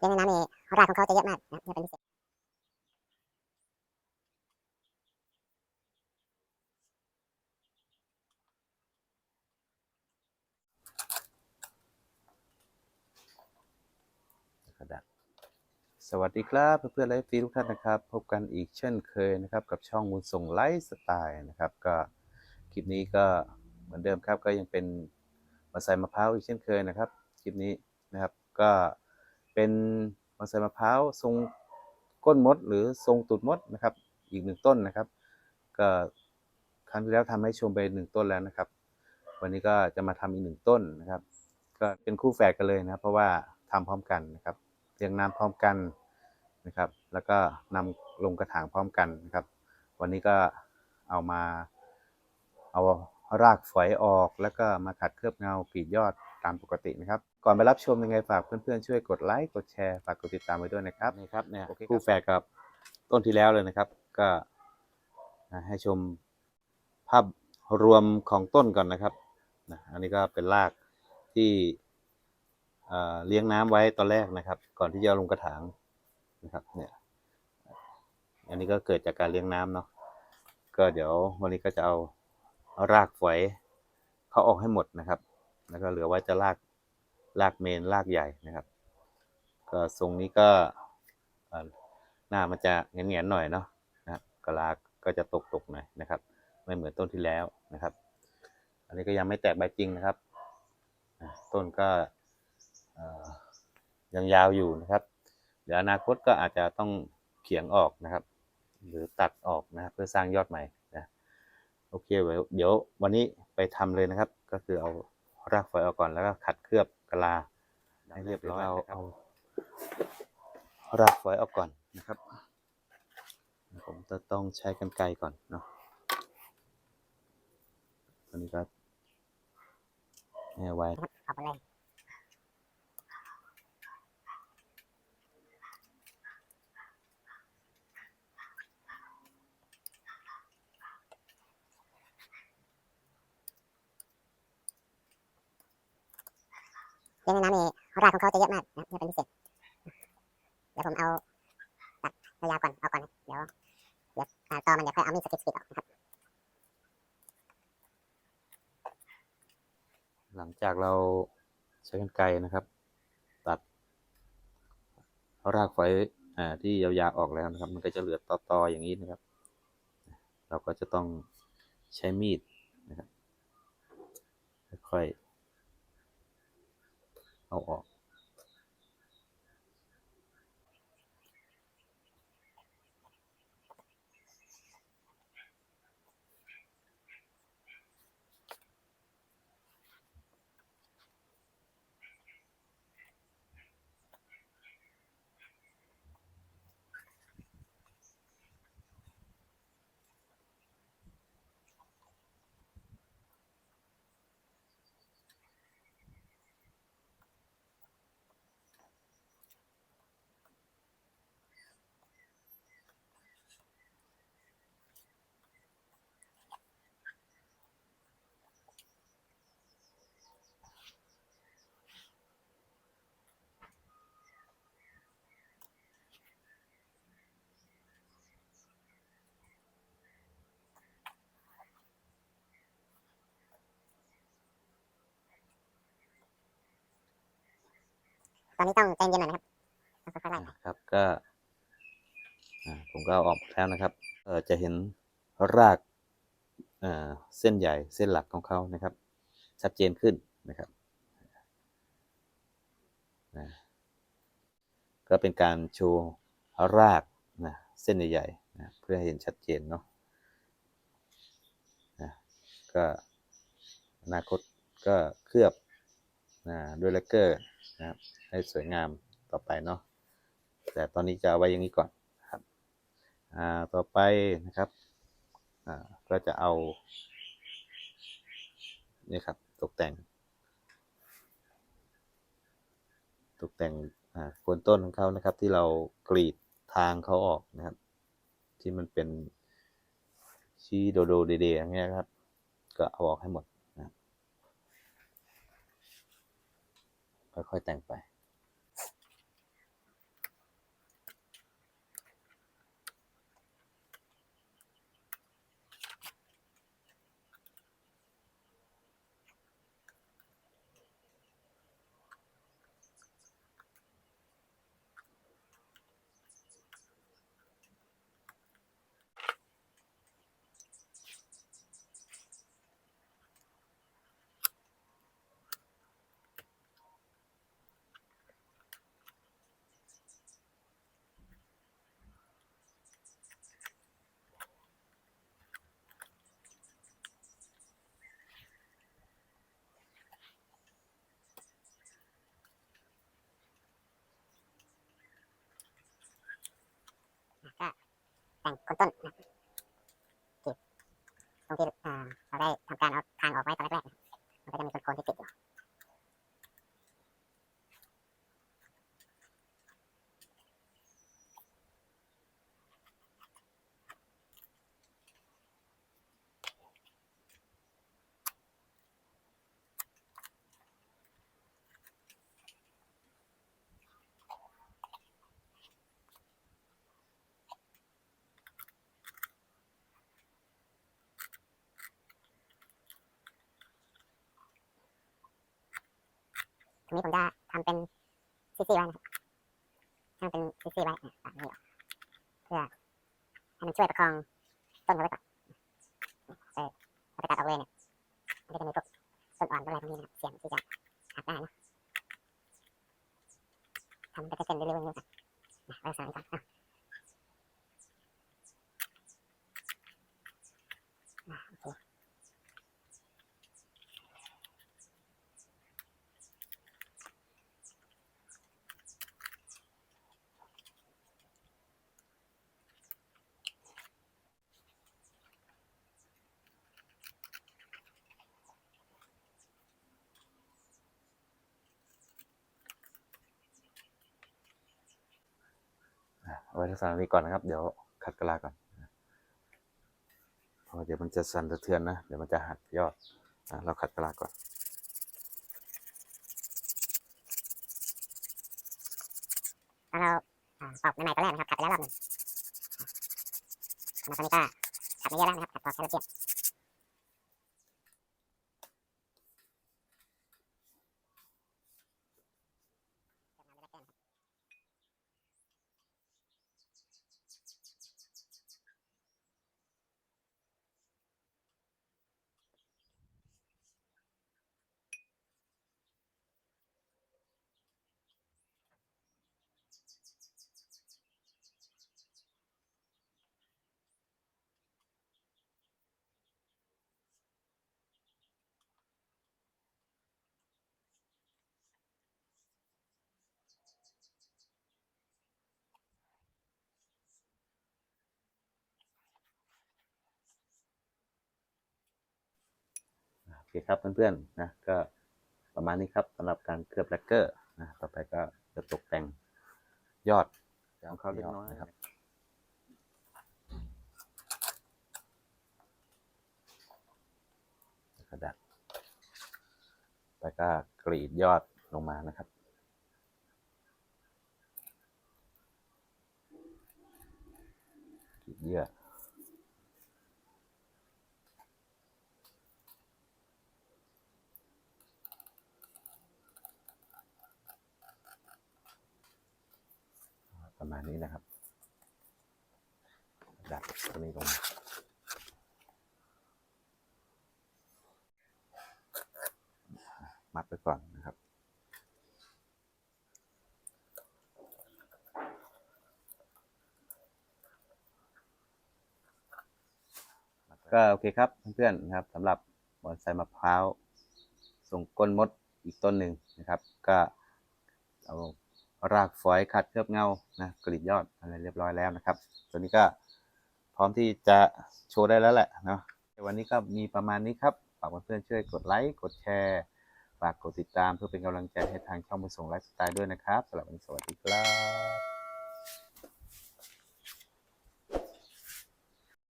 เลี้ยงในน้ำนี่รากของเขาจะเยอะมากนะครับจะเป็นพิเศษกระดาษสวัสดีครับเพื่อนๆไลฟ์ฟรีทุกท่านนะครับ พบกันอีกเช่นเคยนะครับ กับช่องมูลส่งไลฟ์สไตล์นะครับ ก็คลิปนี้ก็เหมือนเดิมครับก็ยังเป็นมาใส่มะพร้าวอีกเช่นเคยนะครับ คลิปนี้นะครับก็ เป็นมาใส่มะพร้าวทรงก้นมด หรือทรงตูดมดนะครับ อีกหนึ่งต้นนะครับ ก็ครั้งที่แล้วทำให้ชมไปหนึ่งต้นแล้วนะครับ วันนี้ก็จะมาทำอีกหนึ่งต้นนะครับ ก็เป็นคู่แฝดกันเลยนะครับเพราะว่าทำพร้อมกันนะครับเรียงน้ำพร้อมกันนะครับ แล้วก็นำลงกระถางพร้อมกันนะครับ วันนี้ก็เอามาเอารากฝอยออกแล้วก็มาขัดเคลือบเงากรีดยอด ตามปกตินะครับ ก่อนไปรับชมยังไงฝากเพื่อนๆช่วยกดไลค์กดแชร์ฝากกดติดตามไว้ด้วยนะครับนี่ครับเนี่ยคู่แฝดกับต้นที่แล้วเลยนะครับ ก็ให้ชมภาพรวมของต้นก่อนนะครับนะอันนี้ก็เป็นรากที่เอ่อเลี้ยงน้ำไว้ตอนแรกนะครับ ก่อนที่จะเอาลงกระถางนะครับเนี่ยอันนี้ก็เกิดจากการเลี้ยงน้ำเนาะก็เดี๋ยววันนี้ก็จะเอาเอารากฝอยเขาออกให้หมดนะครับ แล้วก็เหลือไว้จะรากรากเมนรากใหญ่นะครับ ก็ทรงนี้ก็หน้ามันจะเงียนๆหน่อยเนาะนะครับกรากก็จะตกๆหน่อยนะครับ ไม่เหมือนต้นที่แล้วนะครับ อันนี้ก็ยังไม่แตกใบจริงนะครับ ต้นก็ยังยาวอยู่นะครับเดี๋ยวอนาคตก็อาจจะต้องเขียงออกนะครับ หรือตัดออกนะครับเพื่อสร้างยอดใหม่นะโอเคเดี๋ยวเดี๋ยววันนี้ไปทำเลยนะครับ ก็คือเอา รากฝอยออกก่อนแล้วก็ขัดเคลือบกะลาให้เรียบร้อยเอาเอารากฝอยออกก่อนนะครับ ผมจะต้องใช้กรรไกรก่อนเนาะอันนี้ก็ให้ไว้นะครับขอบคุณเลย เลี้ยงในน้ำนี่รากของเขาจะเยอะมากนะครับจะเป็นพิเศษเดี๋ยวผมเอาตัดยาวๆก่อนเอาก่อนนะเดี๋ยวเดี๋ยวอ่าตอมันเดี๋ยวค่อยเอามีดสกิดสกิดออกนะครับ หลังจากเราใช้กรรไกรนะครับ ตัดรากฝอยอ่าที่ยาวๆออกแล้วนะครับ มันก็จะเหลือตอๆอย่างนี้นะครับ เราก็จะต้องใช้มีดนะครับค่อยๆ เอาออก อนนี้ต้องใจเย็นหน่อยนะครับค่อยๆไล่ไปครับก็ผมก็เอาออกแล้วนะครับเออจะเห็นรากอ่าเส้นใหญ่เส้นหลักของเขานะครับ ชัดเจนขึ้นนะครับนะก็เป็นการโชว์รากนะเส้นใหญ่ๆนะเพื่อให้เห็นชัดเจนเนาะนะก็อนาคตก็เคลือบนะด้วยแลกเกอร์ นะครับ ให้สวยงามต่อไปเนาะแต่ตอนนี้จะเอาไว้อย่างนี้ก่อนครับอ่าต่อไปนะครับอ่าก็จะเอานี่ครับตกแต่ง ตกแต่งอ่าโคนต้นของเขานะครับ ที่เรากรีดทางเขาออกนะครับ ที่มันเป็นชี้โดโดเดเดอย่างเงี้ยครับ ก็เอาออกให้หมดนะครับ ค่อยๆแต่งไป แต่งคนต้นนะกรีดตรงที่อ่าเราได้ทำการเอาทางออกไว้ตอนแรกจะมีโคนๆที่ติดอยู่ ทีนี้ผมจะทำเป็นซีซีไว้นะครับทำเป็นซีซีไว้นะแบบนี้เพื่อให้มันช่วยประคองต้นเอาไว้ก่อนเออพอไปตัดออกเลยเนี่ยมันก็จะมีพวกต้นอ่อนต้นอะไรพวกนี้นะครับเสี่ยงที่จะหักได้นะทำเป็นเส้นเรื่อยๆนี้ก่อนนะไว้สานก่อนอะโอเค อะเอา ไว้ที่สถานีก่อนนะครับ เดี๋ยวขัดกะลาก่อนเพอเดี๋ยวมันจะสั่นสะเทือนนะ เดี๋ยวมันจะหักยอดอะเราขัดกะลาก่อนเราปอกใหม่ๆตอนแรกนะครับขัดไปแล้วรอบหนึ่งอ่าตอนนี้ก็ขัดไม่เยอะแล้วนะครับขัดพอแค่ละเอียบ เคครับเพื่อนๆนะก็ประมาณนี้ครับสำหรับการเคลือบแลกเกอร์นะต่อไปก็จะตกแต่งยอดของเขาเล็กน้อยนะครับกระดาษไปก็กรีดยอดลงมานะครับกรีดเยื่อ ประมาณนี้นะครับ ดัดตัวนี้ลงมามัดไปก่อนนะครับ ก็โอเคครับเพื่อนๆนะครับสำหรับบอนไซมะพร้าวทรงก้นมดอีกต้นหนึ่งนะครับ ก็เอา รากฝอยขัดเคลือบเงานะกรีดยอดอะไรเรียบร้อยแล้วนะครับตัวนี้ก็พร้อมที่จะโชว์ได้แล้วแหละเนาะวันนี้ก็มีประมาณนี้ครับฝากเพื่อนๆช่วยกดไลค์กดแชร์ฝากกดติดตามเพื่อเป็นกำลังใจให้ทางช่องมือส่งไลฟ์สไตล์ด้วยนะครับสำหรับวันนี้สวัสดีครับ